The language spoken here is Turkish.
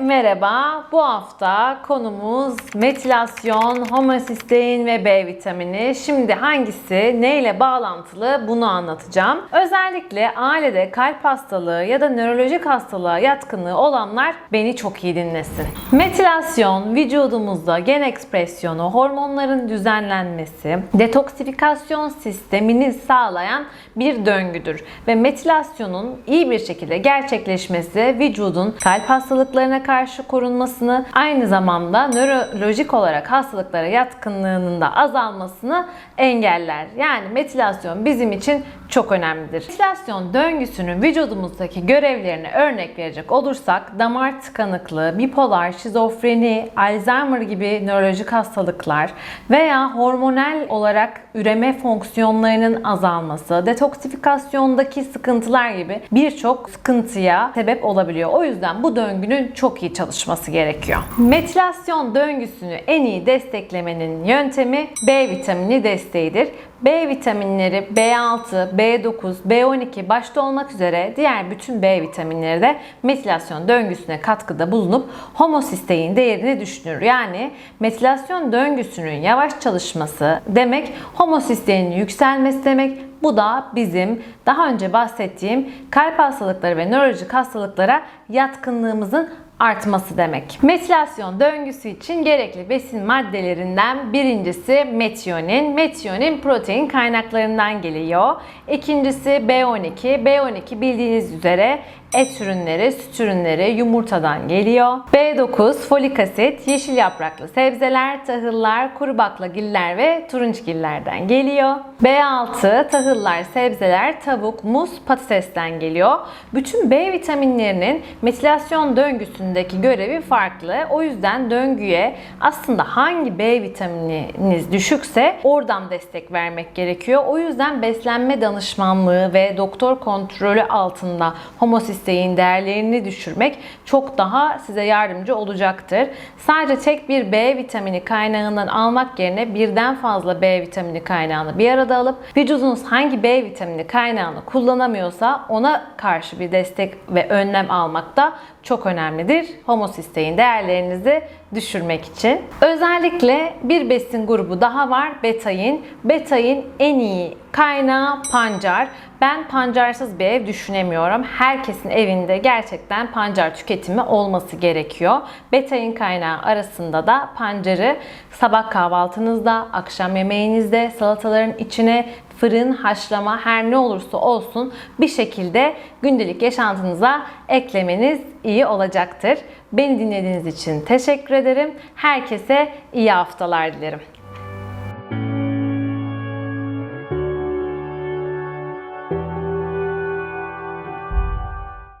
merhaba. Bu hafta konumuz metilasyon, homosistein ve B vitamini. Şimdi hangisi neyle bağlantılı bunu anlatacağım. Özellikle ailede kalp hastalığı ya da nörolojik hastalığa yatkınlığı olanlar beni çok iyi dinlesin. Metilasyon vücudumuzda gen ekspresyonu, hormonların düzenlenmesi, detoksifikasyon sistemini sağlayan bir döngüdür ve metilasyonun iyi bir şekilde gerçekleşmesi vücudun kalp hastalıklarına karşı korunmasını aynı zamanda nörolojik olarak hastalıklara yatkınlığının da azalmasını engeller. Yani metilasyon bizim için çok önemlidir. Metilasyon döngüsünün vücudumuzdaki görevlerine örnek verecek olursak damar tıkanıklığı, bipolar, şizofreni, Alzheimer gibi nörolojik hastalıklar veya hormonal olarak üreme fonksiyonlarının azalması, detoksifikasyondaki sıkıntılar gibi birçok sıkıntıya sebep olabiliyor. O yüzden bu döngünün çok iyi çalışması gerekiyor. Metilasyon döngüsünü en iyi desteklemenin yöntemi B vitamini desteğidir. B vitaminleri B6, B9, B12 başta olmak üzere diğer bütün B vitaminleri de metilasyon döngüsüne katkıda bulunup homosistein değerini düşürür. Yani metilasyon döngüsünün yavaş çalışması demek homosisteinin yükselmesi demek. Bu da bizim daha önce bahsettiğim kalp hastalıkları ve nörolojik hastalıklara yatkınlığımızın artması demek. Metilasyon döngüsü için gerekli besin maddelerinden birincisi metiyonin. Metiyonin protein kaynaklarından geliyor. İkincisi B12. B12 bildiğiniz üzere et ürünleri, süt ürünleri, yumurtadan geliyor. B9 folik asit, yeşil yapraklı sebzeler, tahıllar, kuru baklagiller ve turunçgillerden geliyor. B6 tahıllar, sebzeler, tavuk, muz, patatesten geliyor. Bütün B vitaminlerinin metilasyon döngüsündeki görevi farklı. O yüzden döngüye aslında hangi B vitamininiz düşükse oradan destek vermek gerekiyor. O yüzden beslenme danışmanlığı ve doktor kontrolü altında homosistein değerlerini düşürmek çok daha size yardımcı olacaktır. Sadece tek bir B vitamini kaynağından almak yerine birden fazla B vitamini kaynağını bir arada alıp vücudunuz hangi B vitamini kaynağını kullanamıyorsa ona karşı bir destek ve önlem almak da çok önemlidir. Homosistein değerlerinizi düşürmek için. Özellikle bir besin grubu daha var. Betayin. Betayin en iyi kaynağı pancar. Ben pancarsız bir ev düşünemiyorum. Herkesin evinde gerçekten pancar tüketimi olması gerekiyor. Betayin kaynağı arasında da pancarı sabah kahvaltınızda, akşam yemeğinizde, salataların içine fırın, haşlama her ne olursa olsun bir şekilde gündelik yaşantınıza eklemeniz iyi olacaktır. Beni dinlediğiniz için teşekkür ederim. Herkese iyi haftalar dilerim.